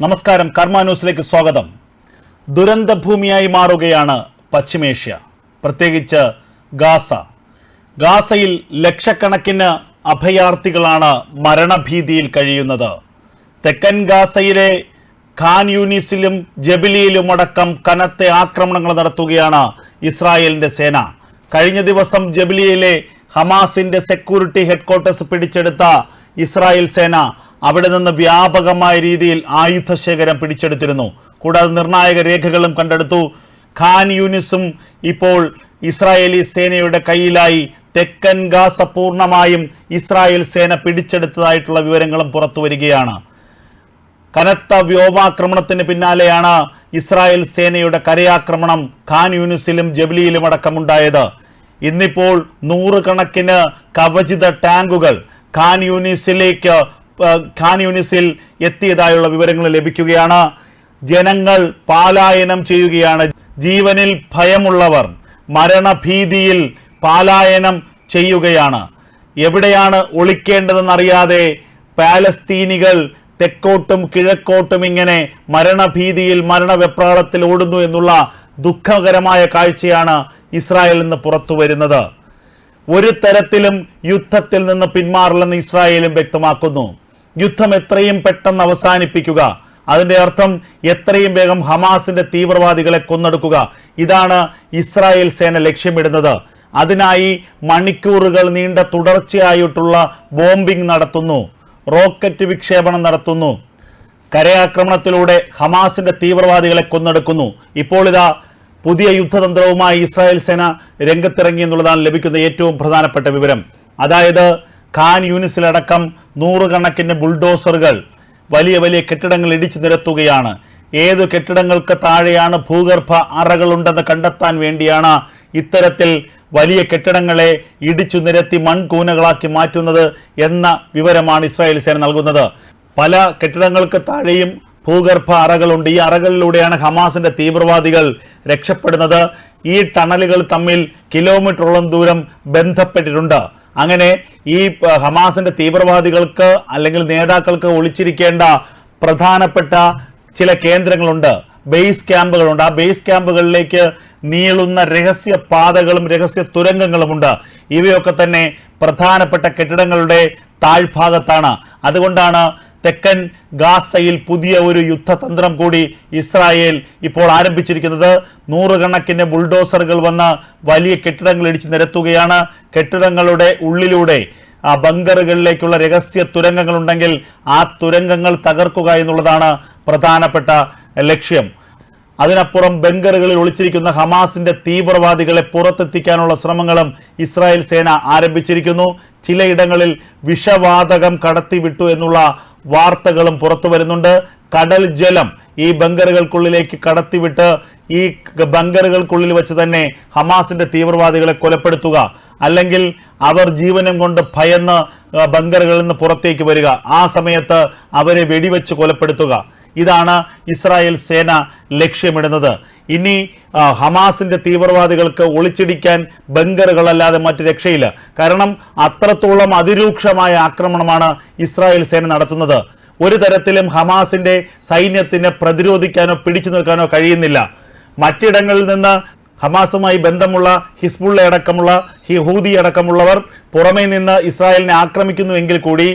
നമസ്കാരം കർമ്മ ന്യൂസിലേക്ക് സ്വാഗതം. ദുരന്തഭൂമിയായി മാറുകയാണ് പശ്ചിമേഷ്യ പ്രത്യേകിച്ച് ഗാസ. ഗാസയിൽ ലക്ഷക്കണക്കിന് അഭയാർത്ഥികളാണ് മരണഭീതിയിൽ കഴിയുന്നത്. തെക്കൻ ഗാസയിലെ ഖാൻ യൂണിസിലും ജബിലിയിലും അടക്കം കനത്ത ആക്രമണങ്ങൾ നടത്തുകയാണ് ഇസ്രായേലിന്റെ സേന. കഴിഞ്ഞ ദിവസം ജബിലിയിലെ ഹമാസിന്റെ സെക്യൂരിറ്റി ഹെഡ്ക്വാർട്ടേഴ്സ് പിടിച്ചെടുത്ത ഇസ്രായേൽ സേന അവിടെ നിന്ന് വ്യാപകമായ രീതിയിൽ ആയുധശേഖരം പിടിച്ചെടുത്തിരുന്നു. കൂടാതെ നിർണായക രേഖകളും കണ്ടെടുത്തു. ഖാൻ യൂനിസും ഇപ്പോൾ ഇസ്രായേലി സേനയുടെ കയ്യിലായി. തെക്കൻ ഗാസ പൂർണമായും ഇസ്രായേൽ സേന പിടിച്ചെടുത്തതായിട്ടുള്ള വിവരങ്ങളും പുറത്തു വരികയാണ്. കനത്ത വ്യോമാക്രമണത്തിന് പിന്നാലെയാണ് ഇസ്രായേൽ സേനയുടെ കരയാക്രമണം ഖാൻ യൂനിസിലും ജബ്ലിയിലും അടക്കമുണ്ടായത്. ഇന്നിപ്പോൾ നൂറുകണക്കിന് കവചിത ടാങ്കുകൾ ഖാൻ യൂനിസിലേക്ക് ഖാൻ യൂണിസിൽ എത്തിയതായുള്ള വിവരങ്ങൾ ലഭിക്കുകയാണ്. ജനങ്ങൾ പാലായനം ചെയ്യുകയാണ്. ജീവനിൽ ഭയമുള്ളവർ മരണഭീതിയിൽ പാലായനം ചെയ്യുകയാണ്. എവിടെയാണ് ഒളിക്കേണ്ടതെന്നറിയാതെ പാലസ്തീനികൾ തെക്കോട്ടും കിഴക്കോട്ടും ഇങ്ങനെ മരണഭീതിയിൽ മരണവെപ്രാളത്തിൽ ഓടുന്നു എന്നുള്ള ദുഃഖകരമായ കാഴ്ചയാണ് ഇസ്രായേലിൽ നിന്ന് പുറത്തു വരുന്നത്. ഒരു തരത്തിലും യുദ്ധത്തിൽ നിന്ന് പിന്മാറില്ലെന്ന് ഇസ്രായേലും വ്യക്തമാക്കുന്നു. യുദ്ധം എത്രയും പെട്ടെന്ന് അവസാനിപ്പിക്കുക. അതിന്റെ അർത്ഥം എത്രയും വേഗം ഹമാസിന്റെ തീവ്രവാദികളെ കൊന്നെടുക്കുക. ഇതാണ് ഇസ്രായേൽ സേന ലക്ഷ്യമിടുന്നത്. അതിനായി മണിക്കൂറുകൾ നീണ്ട തുടർച്ചയായിട്ടുള്ള ബോംബിംഗ് നടത്തുന്നു. റോക്കറ്റ് വിക്ഷേപണം നടത്തുന്നു. കരയാക്രമണത്തിലൂടെ ഹമാസിന്റെ തീവ്രവാദികളെ കൊന്നെടുക്കുന്നു. ഇപ്പോൾ ഇതാ പുതിയ യുദ്ധതന്ത്രവുമായി ഇസ്രായേൽ സേന രംഗത്തിറങ്ങി എന്നുള്ളതാണ് ലഭിക്കുന്ന ഏറ്റവും പ്രധാനപ്പെട്ട വിവരം. അതായത് ഖാൻ യൂണിസിലടക്കം നൂറുകണക്കിന് ബുൾഡോസറുകൾ വലിയ വലിയ കെട്ടിടങ്ങൾ ഇടിച്ചു നിരത്തുകയാണ്. ഏത് കെട്ടിടങ്ങൾക്ക് താഴെയാണ് ഭൂഗർഭ അറകളുണ്ടെന്ന് കണ്ടെത്താൻ വേണ്ടിയാണ് ഇത്തരത്തിൽ വലിയ കെട്ടിടങ്ങളെ ഇടിച്ചു നിരത്തി മൺകൂനകളാക്കി മാറ്റുന്നത് എന്ന വിവരമാണ് ഇസ്രായേൽ സേന നൽകുന്നത്. പല കെട്ടിടങ്ങൾക്ക് താഴെയും ഭൂഗർഭ അറകളുണ്ട്. ഈ അറകളിലൂടെയാണ് ഹമാസിന്റെ തീവ്രവാദികൾ രക്ഷപ്പെടുന്നത്. ഈ ടണലുകൾ തമ്മിൽ കിലോമീറ്ററോളം ദൂരം ബന്ധപ്പെട്ടിട്ടുണ്ട്. അങ്ങനെ ഈ ഹമാസിന്റെ തീവ്രവാദികൾക്ക് അല്ലെങ്കിൽ നേതാക്കൾക്ക് ഒളിച്ചിരിക്കേണ്ട പ്രധാനപ്പെട്ട ചില കേന്ദ്രങ്ങളുണ്ട്. ബേസ് ക്യാമ്പുകളുണ്ട്. ആ ബേസ് ക്യാമ്പുകളിലേക്ക് നീളുന്ന രഹസ്യ പാതകളും രഹസ്യ തുരങ്കങ്ങളുമുണ്ട്. ഇവയൊക്കെ തന്നെ പ്രധാനപ്പെട്ട കെട്ടിടങ്ങളുടെ താഴ്ഭാഗത്താണ്. അതുകൊണ്ടാണ് തെക്കൻ ഗാസയിൽ പുതിയ ഒരു യുദ്ധതന്ത്രം കൂടി ഇസ്രായേൽ ഇപ്പോൾ ആരംഭിച്ചിരിക്കുന്നത്. നൂറുകണക്കിന് ബുൾഡോസറുകൾ വന്ന് വലിയ കെട്ടിടങ്ങൾ ഇടിച്ചു നിരത്തുകയാണ്. കെട്ടിടങ്ങളുടെ ഉള്ളിലൂടെ ആ ബങ്കറുകളിലേക്കുള്ള രഹസ്യ തുരങ്കങ്ങൾ ഉണ്ടെങ്കിൽ ആ തുരങ്കങ്ങൾ തകർക്കുക എന്നുള്ളതാണ് പ്രധാനപ്പെട്ട ലക്ഷ്യം. അതിനപ്പുറം ബങ്കറുകളിൽ ഒളിച്ചിരിക്കുന്ന ഹമാസിന്റെ തീവ്രവാദികളെ പുറത്തെത്തിക്കാനുള്ള ശ്രമങ്ങളും ഇസ്രായേൽ സേന ആരംഭിച്ചിരിക്കുന്നു. ചിലയിടങ്ങളിൽ വിഷവാതകം കടത്തിവിട്ടു എന്നുള്ള വാർത്തകളും പുറത്തു വരുന്നുണ്ട്. കടൽ ജലം ഈ ബങ്കറുകൾക്കുള്ളിലേക്ക് കടത്തിവിട്ട് ഈ ബങ്കറുകൾക്കുള്ളിൽ വെച്ച് തന്നെ ഹമാസിന്റെ തീവ്രവാദികളെ കൊലപ്പെടുത്തുക. അല്ലെങ്കിൽ അവർ ജീവനം കൊണ്ട് ഭയന്ന് ബങ്കറുകളിൽ നിന്ന് പുറത്തേക്ക് വരിക. ആ സമയത്ത് അവരെ വെടിവെച്ച് കൊലപ്പെടുത്തുക. ഇതാണ് ഇസ്രായേൽ സേന ലക്ഷ്യമിടുന്നത്. ഇനി ഹമാസിന്റെ തീവ്രവാദികൾക്ക് ഒളിച്ചിടിക്കാൻ ബങ്കറുകളല്ലാതെ മറ്റ് രക്ഷയില്ല. കാരണം അത്രത്തോളം അതിരൂക്ഷമായ ആക്രമണമാണ് ഇസ്രായേൽ സേന നടത്തുന്നത്. ഒരു തരത്തിലും ഹമാസിന്റെ സൈന്യത്തിന് പ്രതിരോധിക്കാനോ പിടിച്ചു നിൽക്കാനോ കഴിയുന്നില്ല. മറ്റിടങ്ങളിൽ നിന്ന് ഹമാസുമായി ബന്ധമുള്ള ഹിസ്ബുള്ള അടക്കമുള്ള ഹിഹൂദി അടക്കമുള്ളവർ പുറമേ നിന്ന് ഇസ്രായേലിനെ ആക്രമിക്കുന്നുവെങ്കിൽ കൂടി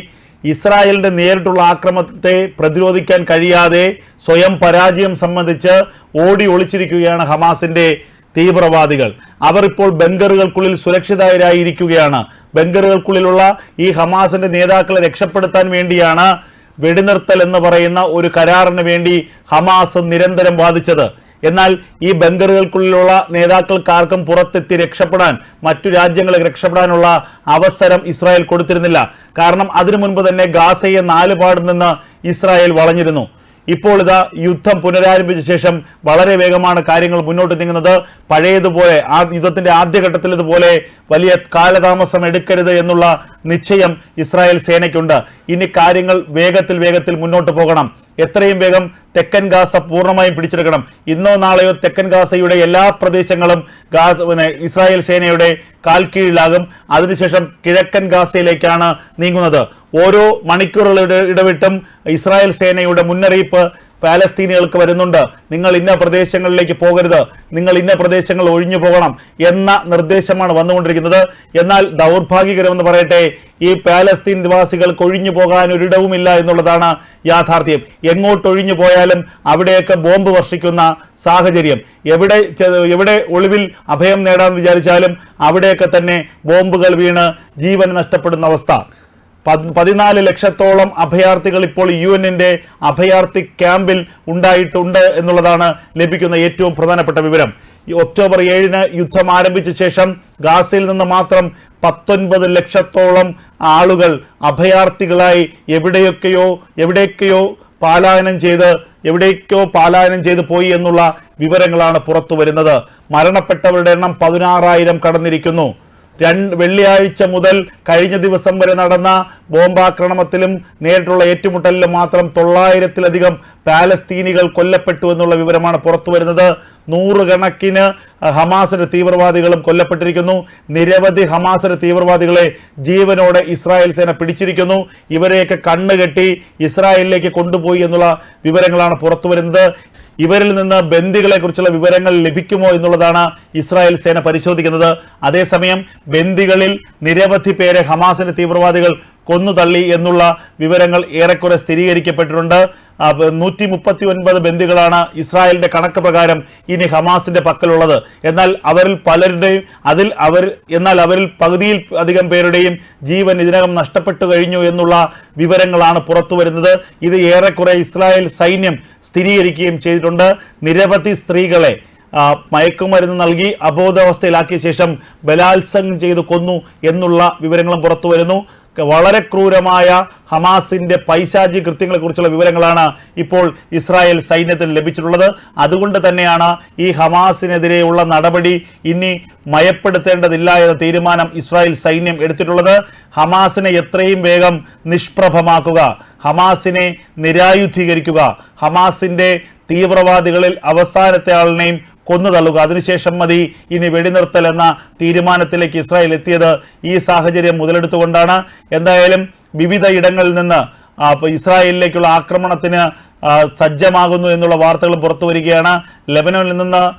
ഇസ്രായേലിന്റെ നേരിട്ടുള്ള ആക്രമണത്തെ പ്രതിരോധിക്കാൻ കഴിയാതെ സ്വയം പരാജയം സംബന്ധിച്ച് ഓടി ഒളിച്ചിരിക്കുകയാണ് ഹമാസിന്റെ തീവ്രവാദികൾ. അവർ ഇപ്പോൾ ബങ്കറുകൾക്കുള്ളിൽ സുരക്ഷിതരായിരിക്കുകയാണ്. ബങ്കറുകൾക്കുള്ളിലുള്ള ഈ ഹമാസിന്റെ നേതാക്കളെ രക്ഷപ്പെടുത്താൻ വേണ്ടിയാണ് വെടിനിർത്തൽ എന്ന് പറയുന്ന ഒരു കരാറിന് വേണ്ടി ഹമാസ് നിരന്തരം വാദിച്ചത്. എന്നാൽ ഈ ബങ്കറുകൾക്കുള്ളിലുള്ള നേതാക്കൾക്കാർക്കും പുറത്തെത്തി രക്ഷപ്പെടാൻ മറ്റു രാജ്യങ്ങളെ രക്ഷപ്പെടാനുള്ള അവസരം ഇസ്രായേൽ കൊടുത്തിരുന്നില്ല. കാരണം അതിനു മുൻപ് തന്നെ ഗാസയെ നാല് പാട് നിന്ന് ഇസ്രായേൽ വളഞ്ഞിരുന്നു. ഇപ്പോൾ ഇതാ യുദ്ധം പുനരാരംഭിച്ച ശേഷം വളരെ വേഗമാണ് കാര്യങ്ങൾ മുന്നോട്ട് നീങ്ങുന്നത്. പഴയതുപോലെ ആ യുദ്ധത്തിന്റെ ആദ്യഘട്ടത്തിൽ ഇതുപോലെ വലിയ കാലതാമസം എടുക്കരുത് എന്നുള്ള നിശ്ചയം ഇസ്രായേൽ സേനയ്ക്കുണ്ട്. ഇനി കാര്യങ്ങൾ വേഗത്തിൽ വേഗത്തിൽ മുന്നോട്ട് പോകണം. എത്രയും വേഗം തെക്കൻ ഗാസ പൂർണമായും പിടിച്ചെടുക്കണം. ഇന്നോ നാളെയോ തെക്കൻ ഗാസയുടെ എല്ലാ പ്രദേശങ്ങളും ഗാസ പിന്നെ ഇസ്രായേൽ സേനയുടെ കാൽ കീഴിലാകും. അതിനുശേഷം കിഴക്കൻ ഗാസയിലേക്കാണ് നീങ്ങുന്നത്. ഓരോ മണിക്കൂറുകളുടെ ഇടവിട്ടും ഇസ്രായേൽ സേനയുടെ മുന്നറിയിപ്പ് പാലസ്തീനികൾക്ക് വരുന്നുണ്ട്. നിങ്ങൾ ഇന്ന പ്രദേശങ്ങളിലേക്ക് പോകരുത്. നിങ്ങൾ ഇന്ന പ്രദേശങ്ങൾ ഒഴിഞ്ഞു പോകണം എന്ന നിർദ്ദേശമാണ് വന്നുകൊണ്ടിരിക്കുന്നത്. എന്നാൽ ദൗർഭാഗ്യകരമെന്ന് പറയട്ടെ ഈ പാലസ്തീൻ നിവാസികൾക്ക് ഒഴിഞ്ഞു പോകാൻ ഒരിടവുമില്ല എന്നുള്ളതാണ് യാഥാർത്ഥ്യം. എങ്ങോട്ട് ഒഴിഞ്ഞു പോയാലും അവിടെയൊക്കെ ബോംബ് വർഷിക്കുന്ന സാഹചര്യം. എവിടെ എവിടെ ഒളിവിൽ അഭയം നേടാൻ വിചാരിച്ചാലും അവിടെയൊക്കെ തന്നെ ബോംബുകൾ വീണ് ജീവൻ നഷ്ടപ്പെടുന്ന അവസ്ഥ. പതിനാല് ലക്ഷത്തോളം അഭയാർത്ഥികൾ ഇപ്പോൾ യു എന്നിന്റെ അഭയാർത്ഥി ക്യാമ്പിൽ ഉണ്ടായിട്ടുണ്ട് എന്നുള്ളതാണ് ലഭിക്കുന്ന ഏറ്റവും പ്രധാനപ്പെട്ട വിവരം. ഒക്ടോബർ ഏഴിന് യുദ്ധം ആരംഭിച്ച ശേഷം ഗാസയിൽ നിന്ന് മാത്രം പത്തൊൻപത് ലക്ഷത്തോളം ആളുകൾ അഭയാർത്ഥികളായി എവിടെയൊക്കെയോ എവിടെയൊക്കെയോ പാലായനം ചെയ്ത് എവിടേക്കോ പാലായനം ചെയ്തു പോയി എന്നുള്ള വിവരങ്ങളാണ് പുറത്തു വരുന്നത് മരണപ്പെട്ടവരുടെ എണ്ണം പതിനാറായിരം കടന്നിരിക്കുന്നു. രണ്ട് വെള്ളിയാഴ്ച മുതൽ കഴിഞ്ഞ ദിവസം വരെ നടന്ന ബോംബാക്രമണത്തിലും നേരിട്ടുള്ള ഏറ്റുമുട്ടലിലും മാത്രം തൊള്ളായിരത്തിലധികം പാലസ്തീനികൾ കൊല്ലപ്പെട്ടു എന്നുള്ള വിവരമാണ് പുറത്തു വരുന്നത്. നൂറുകണക്കിന് ഹമാസിന്റെ തീവ്രവാദികളും കൊല്ലപ്പെട്ടിരിക്കുന്നു. നിരവധി ഹമാസിന്റെ തീവ്രവാദികളെ ജീവനോടെ ഇസ്രായേൽ സേന പിടിച്ചിരിക്കുന്നു. ഇവരെയൊക്കെ കണ്ണുകെട്ടി ഇസ്രായേലിലേക്ക് കൊണ്ടുപോയി എന്നുള്ള വിവരങ്ങളാണ് പുറത്തു വരുന്നത്. ഇവരിൽ നിന്ന് ബന്ദികളെ കുറിച്ചുള്ള വിവരങ്ങൾ ലഭിക്കുമോ എന്നുള്ളതാണ് ഇസ്രായേൽ സേന പരിശോധിക്കുന്നത്. അതേസമയം ബന്ദികളിൽ നിരവധി പേരെ ഹമാസിന്റെ തീവ്രവാദികൾ കൊന്നു തള്ളി എന്നുള്ള വിവരങ്ങൾ ഏറെക്കുറെ സ്ഥിരീകരിക്കപ്പെട്ടിട്ടുണ്ട്. നൂറ്റി മുപ്പത്തി ഒൻപത് ബന്ദികളാണ് ഇസ്രായേലിന്റെ കണക്ക് പ്രകാരം ഇനി ഹമാസിന്റെ പക്കലുള്ളത്. എന്നാൽ അവരിൽ പലരുടെയും അതിൽ അവർ എന്നാൽ അവരിൽ പകുതിയിൽ അധികം പേരുടെയും ജീവൻ ഇതിനകം നഷ്ടപ്പെട്ടു കഴിഞ്ഞു എന്നുള്ള വിവരങ്ങളാണ് പുറത്തു വരുന്നത്. ഇത് ഏറെക്കുറെ ഇസ്രായേൽ സൈന്യം സ്ഥിരീകരിക്കുകയും ചെയ്തിട്ടുണ്ട്. നിരവധി സ്ത്രീകളെ മയക്കുമരുന്ന് നൽകി അബോധാവസ്ഥയിലാക്കിയ ശേഷം ബലാത്സംഗം ചെയ്ത് കൊന്നു എന്നുള്ള വിവരങ്ങളും പുറത്തു വരുന്നു. വളരെ ക്രൂരമായ ഹമാസിന്റെ പൈശാചി കൃത്യങ്ങളെക്കുറിച്ചുള്ള വിവരങ്ങളാണ് ഇപ്പോൾ ഇസ്രായേൽ സൈന്യത്തിന് ലഭിച്ചിട്ടുള്ളത്. അതുകൊണ്ട് തന്നെയാണ് ഈ ഹമാസിനെതിരെയുള്ള നടപടി ഇനി മയപ്പെടുത്തേണ്ടതില്ല എന്ന തീരുമാനം ഇസ്രായേൽ സൈന്യം എടുത്തിട്ടുള്ളത്. ഹമാസിനെ എത്രയും വേഗം നിഷ്പ്രഭമാക്കുക ഹമാസിനെ നിരായുധീകരിക്കുക ഹമാസിന്റെ തീവ്രവാദികളിൽ അവസാനത്തെ ആളിനെയും കൊന്നു തള്ളുക അതിനുശേഷം മതി ഇനി വെടിനിർത്തൽ എന്ന തീരുമാനത്തിലേക്ക് ഇസ്രായേൽ എത്തിയത് ഈ സാഹചര്യം മുതലെടുത്തുകൊണ്ടാണ്. എന്തായാലും വിവിധ ഇടങ്ങളിൽ നിന്ന് ഇസ്രായേലിലേക്കുള്ള ആക്രമണത്തിന് സജ്ജമാകുന്നു എന്നുള്ള വാർത്തകൾ പുറത്തു വരികയാണ്. ലെബനോനിൽ നിന്ന്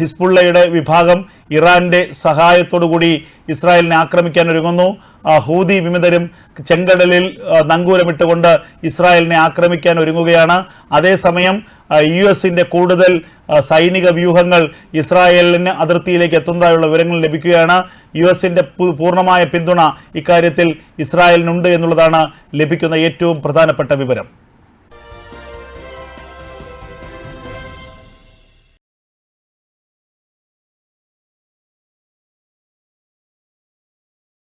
ഹിസ്ബുള്ളയുടെ വിഭാഗം ഇറാന്റെ സഹായത്തോടുകൂടി ഇസ്രായേലിനെ ആക്രമിക്കാൻ ഒരുങ്ങുന്നു. ഹൂതി വിമതരും ചെങ്കടലിൽ നങ്കൂരമിട്ടുകൊണ്ട് ഇസ്രായേലിനെ ആക്രമിക്കാൻ ഒരുങ്ങുകയാണ്. അതേസമയം യു എസിന്റെ കൂടുതൽ സൈനിക വ്യൂഹങ്ങൾ ഇസ്രായേലിന് അതിർത്തിയിലേക്ക് എത്തുന്നതായുള്ള വിവരങ്ങൾ ലഭിക്കുകയാണ്. യു എസിന്റെ പു- പൂർണമായ പിന്തുണ ഇക്കാര്യത്തിൽ ഇസ്രായേലിനുണ്ട് എന്നുള്ളതാണ് ലഭിക്കുന്ന ഏറ്റവും പ്രധാനപ്പെട്ട വിവരം.